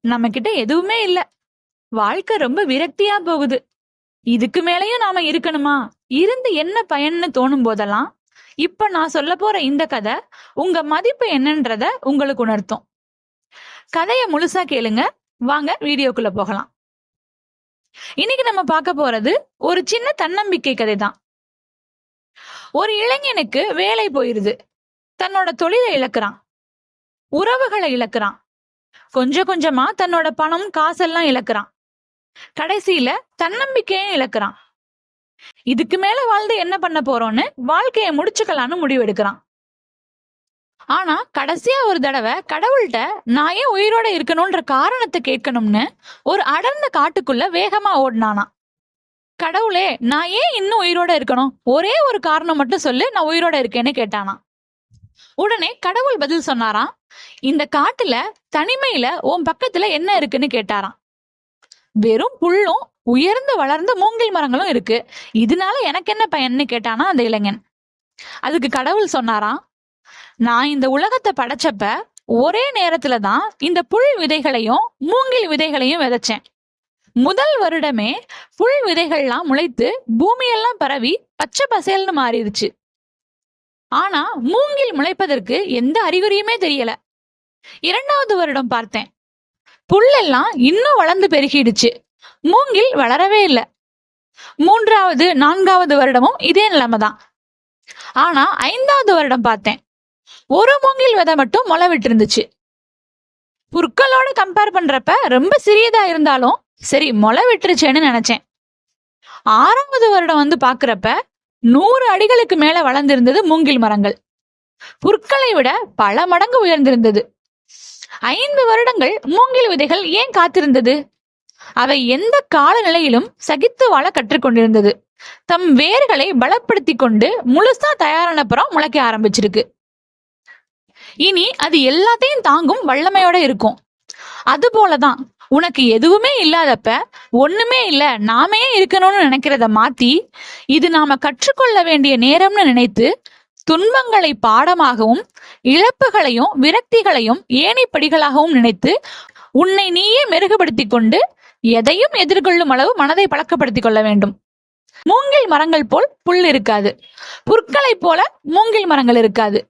நம்ம கிட்ட எதுவுமே இல்ல. வாழ்க்கை ரொம்ப விரக்தியா போகுது. இதுக்கு மேலயும் நாம இருக்கணுமா? இருந்து என்ன பயன்னு தோணும் போதெல்லாம் இப்ப நான் சொல்ல போற இந்த கதை உங்க மதிப்பு என்னன்றத உங்களுக்கு உணர்த்தும். கதைய முழுசா கேளுங்க. வாங்க வீடியோக்குள்ள போகலாம். இன்னைக்கு நம்ம பார்க்க போறது ஒரு சின்ன தன்னம்பிக்கை கதை தான் ஒரு இளைஞனுக்கு வேலை போயிருது. தன்னோட தொழிலை இழக்கிறான். உறவுகளை இழக்கிறான். கொஞ்சம் கொஞ்சமா தன்னோட பணம் காசெல்லாம் இழக்கிறான். கடைசியில தன்னம்பிக்கையும் இழக்கிறான். இதுக்கு மேல வாழ்ந்து என்ன பண்ண போறோம்னு வாழ்க்கையை முடிச்சுக்கலான்னு முடிவெடுக்கிறான் ஆனா கடைசியா ஒரு தடவை கடவுள்கிட்ட நான் ஏன் உயிரோட இருக்கணும்ன்ற காரணத்தை கேட்கணும்னு ஒரு அடர்ந்த காட்டுக்குள்ள வேகமா ஓடினானா. கடவுளே நான் ஏன் இன்னும் உயிரோட இருக்கணும்? ஒரே ஒரு காரணம் மட்டும் சொல்லு நான் உயிரோட இருக்கேன்னு கேட்டானா. உடனே கடவுள் பதில் சொன்னாராம். இந்த காட்டுல தனிமையில உன் பக்கத்துல என்ன இருக்குன்னு கேட்டாராம். வெறும் புல்லும் உயர்ந்து வளர்ந்த மூங்கில் மரங்களும் இருக்கு. இதனால எனக்கு என்ன பயன்னு கேட்டானா அந்த இளைஞன். அதுக்கு கடவுள் சொன்னாராம் நான் இந்த உலகத்தை படைச்சப்ப ஒரே நேரத்துல தான் இந்த புல் விதைகளையும் மூங்கில் விதைகளையும் விதைச்சேன். முதல் வருடமே புல் விதைகள்லாம் முளைத்து பூமியெல்லாம் பரவி பச்சை பசேல்னு மாறிடுச்சு. ஆனா மூங்கில் முளைப்பதற்கு எந்த அறிகுறியுமே தெரியல. இரண்டாவது வருடம் பார்த்தேன். புல்லெல்லாம் இன்னும் வளர்ந்து பெருகிடுச்சு. மூங்கில் வளரவே இல்லை. மூன்றாவது நான்காவது வருடமும் இதே நிலைமை தான். ஆனா ஐந்தாவது வருடம் பார்த்தேன். ஒரு மூங்கில் விதை மட்டும் முளை விட்டு இருந்துச்சு புற்களோட கம்பேர் பண்றப்ப ரொம்ப சிறியதா இருந்தாலும் சரி முளை விட்டுருச்சேன்னு நினைச்சேன். ஆறாவது வருடம் வந்து பாக்குறப்ப நூறு அடிகளுக்கு மேல வளர்ந்திருந்தது மூங்கில் மரங்கள். புற்களை விட பல மடங்கு உயர்ந்திருந்தது. ஐந்து வருடங்கள் மூங்கில் விதைகள் ஏன் காத்திருந்தது? அவை எந்த காலநிலையிலும் சகித்து வாழ கற்றுக்கொண்டிருந்தது. தம் வேர்களை பலப்படுத்தி கொண்டு முழுசா தயாரானப்புறம் முளைக்க ஆரம்பிச்சிருக்கு. இனி அது எல்லாத்தையும் தாங்கும் வல்லமையோட இருக்கும். அது போலதான் உனக்கு எதுவுமே இல்லாதப்ப ஒண்ணுமே இல்ல நாமே இருக்கணும்னு நினைக்கிறத மாத்தி இது நாம கற்றுக்கொள்ள வேண்டிய நேரம்னு நினைத்து துன்பங்களை பாடமாகவும் இழப்புகளையும் விரக்திகளையும் ஏனைப்படிகளாகவும் நினைத்து உன்னை நீயே மெருகுபடுத்தி கொண்டு எதையும் எதிர்கொள்ளும் அளவு மனதை பழக்கப்படுத்திக் கொள்ள வேண்டும். மூங்கில் மரங்கள் போல் புல் இருக்காது. புற்களை போல மூங்கில் மரங்கள் இருக்காது.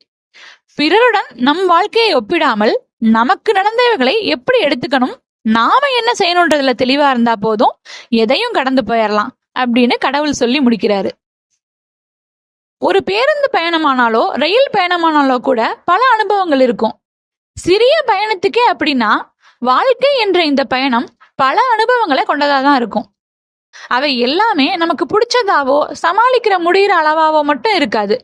பிறருடன் நம் வாழ்க்கையை ஒப்பிடாமல் நமக்கு நடந்தவைகளை எப்படி எடுத்துக்கணும்? நாம என்ன செய்யணுன்றதுல தெளிவா இருந்தா போதும். எதையும் கடந்து போயிடலாம் அப்படின்னு கடவுள் சொல்லி முடிக்கிறாரு. ஒரு பேருந்து பயணமானாலோ ரயில் பயணமானாலோ கூட பல அனுபவங்கள் இருக்கும். சிறிய பயணத்துக்கே அப்படின்னா வாழ்க்கை என்ற இந்த பயணம் பல அனுபவங்களை கொண்டதா தான் இருக்கும். அவை எல்லாமே நமக்கு பிடிச்சதாவோ சமாளிக்கிற முடிகிற அளவாவோ மட்டும் இருக்காது.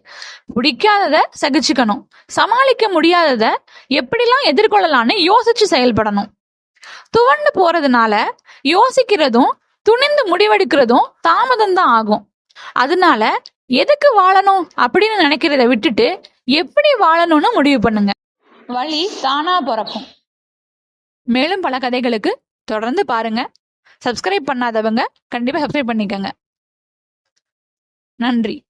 பிடிக்காதத சகிச்சுக்கணும். சமாளிக்க முடியாதத எப்படிலாம் எதிர்கொள்ளலாம்னு யோசிச்சு செயல்படணும். துவண்டு போறதுனால யோசிக்கிறதும் துணிந்து முடிவெடுக்கிறதும் தாமதம் தான் ஆகும். அதனால எதுக்கு வாழணும் அப்படின்னு நினைக்கிறத விட்டுட்டு எப்படி வாழணும்னு முடிவு பண்ணுங்க. வழி தானா பிறக்கும். மேலும் பல கதைகளுக்கு தொடர்ந்து பாருங்க. சப்ஸ்கிரைப் பண்ணாதவங்க கண்டிப்பா சப்ஸ்கிரைப் பண்ணிக்கங்க. நன்றி.